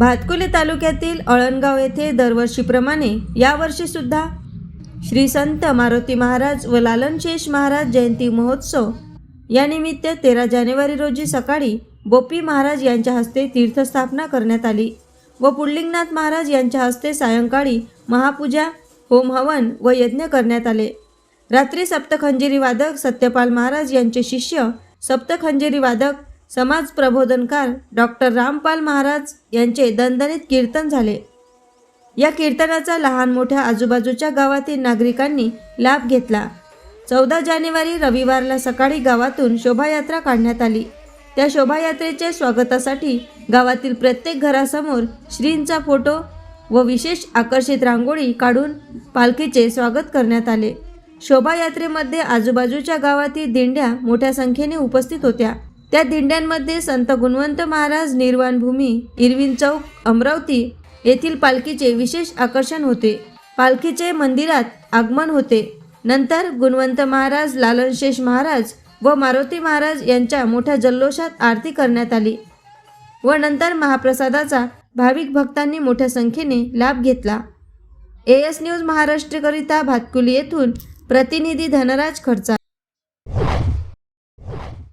भातकुले तालुक्यातील अळणगाव येथे दरवर्षीप्रमाणे यावर्षी सुद्धा श्री संत मारुती महाराज व लालनशेष महाराज जयंती महोत्सव यानिमित्त तेरा जानेवारी रोजी सकाळी बोपी महाराज यांच्या हस्ते तीर्थस्थापना करण्यात आली व पुल्लिंगनाथ महाराज यांच्या हस्ते सायंकाळी महापूजा होम हवन व यज्ञ करण्यात आले. रात्री सप्तखंजिरी वादक सत्यपाल महाराज यांचे शिष्य सप्तखंजिरी वादक समाज प्रबोधनकार डॉक्टर रामपाल महाराज यांचे दणदणीत कीर्तन झाले. या कीर्तनाचा लहान मोठ्या आजूबाजूच्या गावातील नागरिकांनी लाभ घेतला. चौदा जानेवारी रविवारला सकाळी गावातून शोभायात्रा काढण्यात आली. त्या शोभायात्रेच्या स्वागतासाठी गावातील प्रत्येक घरासमोर श्रींचा फोटो व विशेष आकर्षित रांगोळी काढून पालखीचे स्वागत करण्यात आले. शोभायात्रेमध्ये आजूबाजूच्या गावातील दिंड्या मोठ्या संख्येने उपस्थित होत्या. त्या दिंड्यांमध्ये संत गुणवंत महाराज निर्वाण भूमी इरविन चौक अमरावती येथील पालखीचे विशेष आकर्षण होते. पालखीचे मंदिरात आगमन होते. नंतर गुणवंत महाराज लालनशेष महाराज व मारुती महाराज यांच्या मोठ्या जल्लोषात आरती करण्यात आली व नंतर महाप्रसादाचा भाविक भक्तांनी मोठ्या संख्येने लाभ घेतला. ए एस न्यूज महाराष्ट्रकरिता भातकुली येथून प्रतिनिधी धनराज खडचा